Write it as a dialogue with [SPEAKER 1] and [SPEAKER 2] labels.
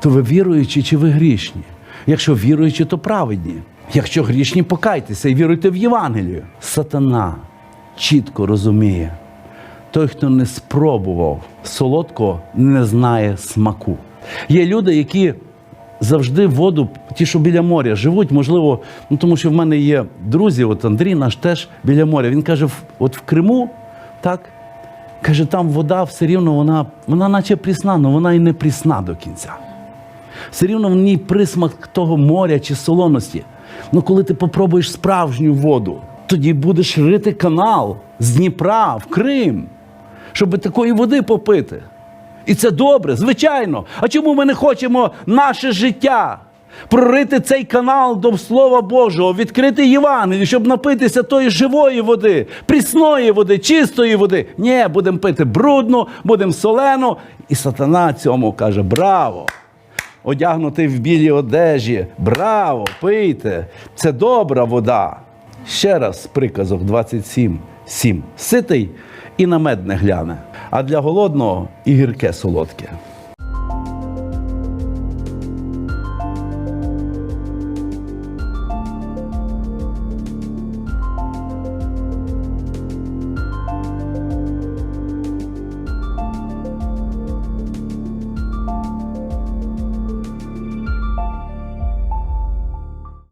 [SPEAKER 1] то ви віруючі чи ви грішні? Якщо віруючі, то праведні. Якщо грішні, покайтеся і віруйте в Євангелію. Сатана чітко розуміє, той, хто не спробував солодкого, не знає смаку. Є люди, які завжди воду, ті, що біля моря, живуть, можливо, ну тому що в мене є друзі, от Андрій наш теж біля моря. Він каже, от в Криму, так, каже, там вода все рівно, вона, вона наче прісна, але вона і не прісна до кінця. Все рівно в ній присмак того моря чи солоності. Ну, коли ти попробуєш справжню воду, тоді будеш рити канал з Дніпра в Крим, щоб такої води попити. І це добре, звичайно. А чому ми не хочемо наше життя? Прорити цей канал до Слова Божого, відкрити Євангелію, щоб напитися тої живої води, прісної води, чистої води. Ні, будемо пити брудну, будемо солену. І сатана цьому каже: Браво! Одягнутий в білій одежі. Браво! Пийте! Це добра вода. Ще раз приказок 27, 7. Ситий і на мед не гляне, а для голодного і гірке солодке.